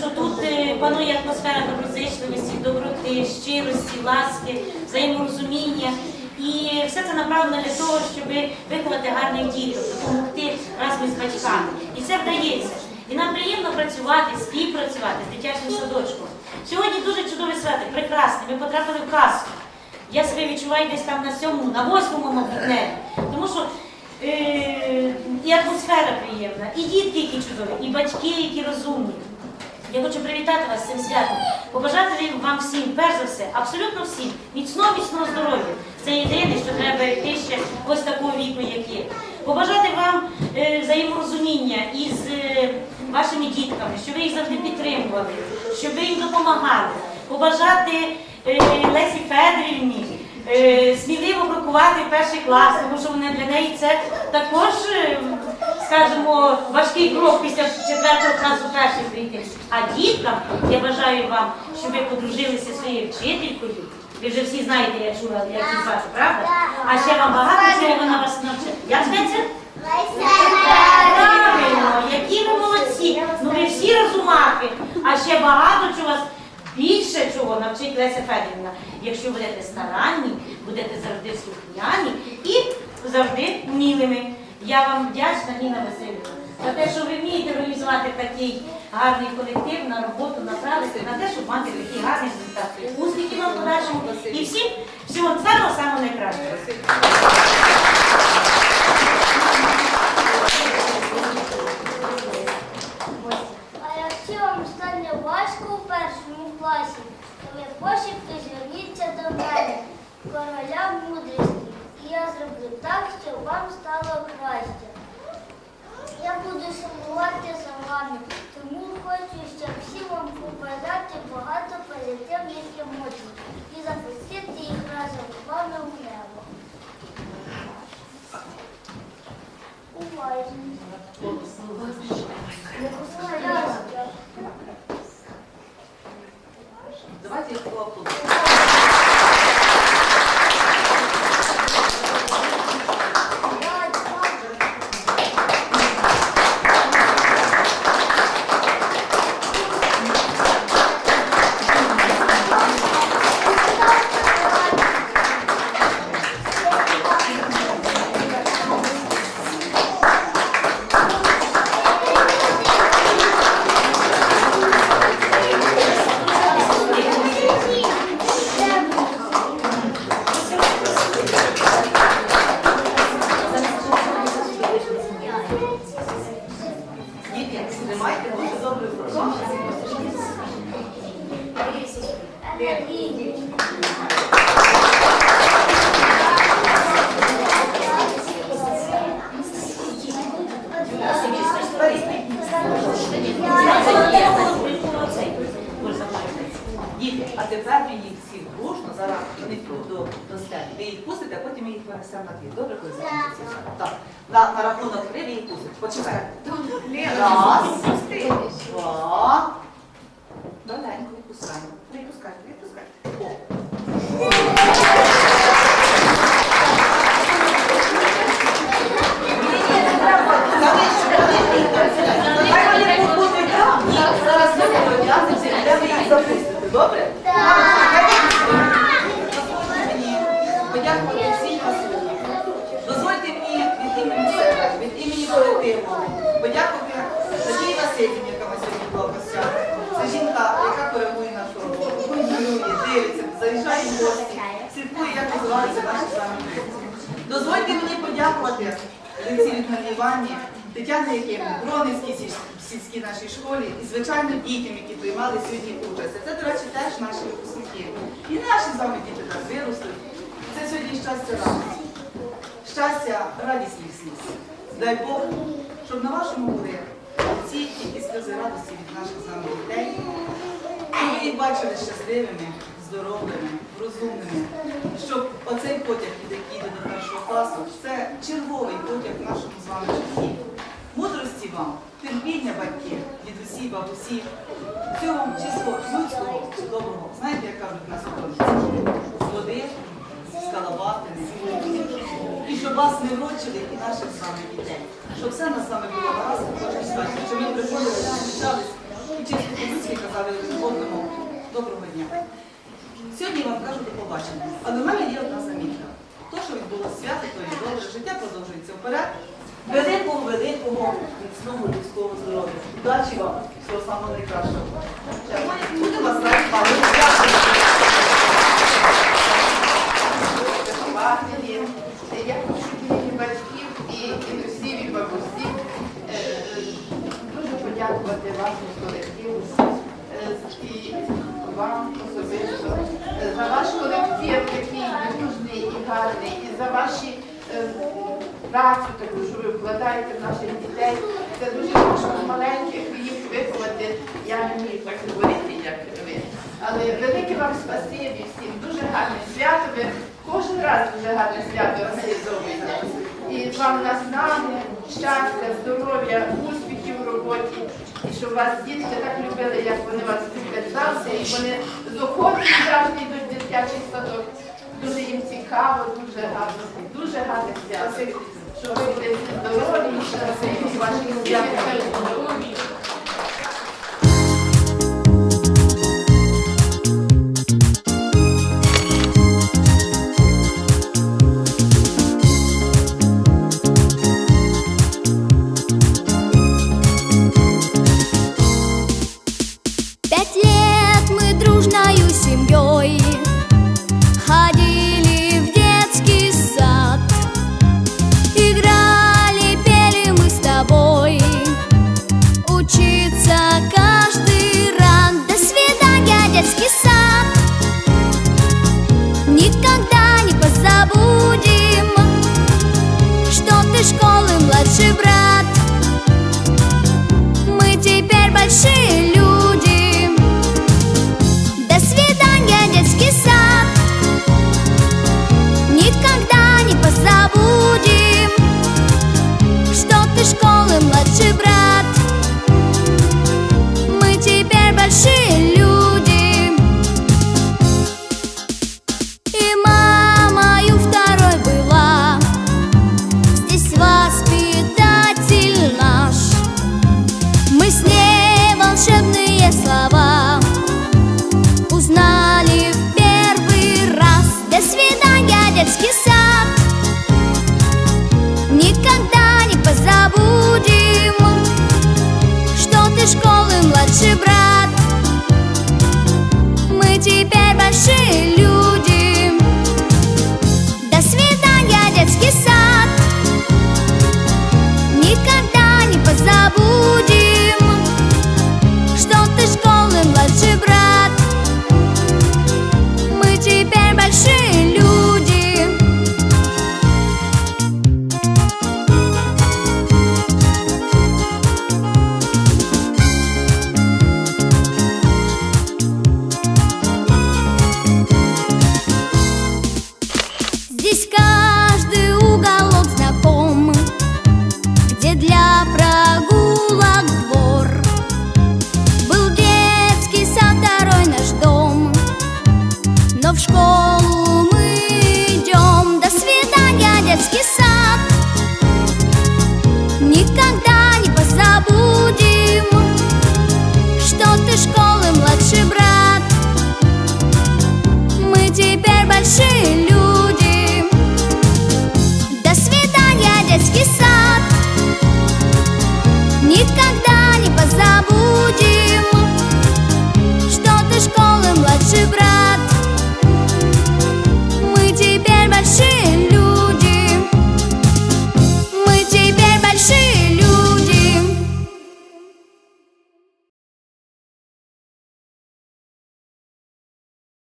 що тут е, панує атмосфера доброзичливості, доброти, щирості, ласки, взаєморозуміння. І все це направлено для того, щоб виховати гарних діток, допомогти разом з батьками. І це вдається. І нам приємно працювати, співпрацювати з дитячим садочком. Сьогодні дуже чудове свято, прекрасне. Ми потрапили в казку. Я себе відчуваю десь там на сьомому, на восьмому, мабуть, небі. Тому що е, і атмосфера приємна, і дітки, які чудові, і батьки, які розумні. Я хочу привітати вас з цим святом, побажати вам всім, перш за все, абсолютно всім, міцного, міцного здоров'я. Це єдине, що треба йти ще ось такого віку, як є. Побажати вам е, взаєморозуміння із е, вашими дітками, щоб ви їх завжди підтримували, щоб ви їм допомагали. Побажати е, Лесі Федорівні е, сміливо крокувати перший клас, тому що вони для неї це також, е, скажімо, важкий крок після четвертого класу перший прийти. А діткам я бажаю вам, щоб ви подружилися зі своєю вчителькою. Ви вже всі знаєте, я чула, як її звати, правда? А ще вам багато чого вона вас навчить. Як зветься? Правильно, які ви молодці. Ну ви всі розумахи, а ще багато чого вас більше чого навчить Леся Федорівна. Якщо будете старанні, будете завжди слухняні і завжди вмілими. Я вам вдячна, Ніна Васильівна, за те, що ви вмієте організувати такий гарний колектив на роботу, направити на те, щоб мати такий гарний результат. Успіхів вам подальшому і всім всього самого самого найкращого. А якщо вам стане важко у першому класі, то ви пошепки зверніться до мене, короля мудрості, я зроблю так, щоб вам стало краще. Я буду сумувати за вами, тому хочу, щоб всі вам показати багато Діти, а тепер ви їх всіх дружно, зараз вони до, стелі. Ви їх пустите, а потім ми їх винесемо на дві. Добре, коли закінчиться? Так. На, на рахунок три ви їх пустите. Почекайте. Раз, заїжджає гості, слідкує, як розвиваються наші самі. Дозвольте мені подякувати Людмилі Івані, Тетяні Якимівні, Бронівській сіль- сільській нашій школі і, звичайно, дітям, які приймали сьогодні участь. Це, до речі, теж наші випускники. І наші з вами діти так виростуть. Це сьогодні щастя нам. Щастя, радість їх сліз. Дай Бог, щоб на вашому горі ці тільки сльози радості від наших з вами дітей, щоб ви їх бачили щасливими, здоровими, розумними, щоб оцей потяг, який йде до першого класу, це черговий потяг в нашому з вами житті. Мудрості вам, терпіння батьки, дідусі, бабусі, цього чисто людського, доброго. Знаєте, як кажуть на сьогодні? З води, з калабатини. І щоб вас не врочили і наших з вами дітей. Щоб все нас вами було гаразд, щоб ми приходили, зустрічались і чисто по-людськи казали одному доброго дня. Сьогодні вам кажу до побачення. А до мене є одна замітка. То, що відбулося свято, то є добре, життя продовжується вперед. Великого, великого, міцного людського здоров'я. Удачі вам, всього самого найкращого. Буде вас раді. Дякую. вихователі. Я хочу від батьків і дідусів і бабусів е, дуже подякувати вашому колективу е, і вам особисто е, за ваш колектив такий дружний і гарний, і за ваші е, працю таку, що ви вкладаєте в наших дітей. Це дуже важко маленьких їх виховати. Я не вмію так говорити, як ви. Але велике вам спасибі всім, дуже гарне свято. Ви кожен раз дуже гарне свято організовуєте. І вам наснаги, щастя, здоров'я, успіхів в роботі. І щоб вас дітки так любили, як вони вас люблять завжди. І вони з завжди йдуть в дитячий садок. Дуже їм цікаво, дуже гарно, дуже гарне свято. Що ви будете здорові, щасливі, ваші здорові. Love, boy.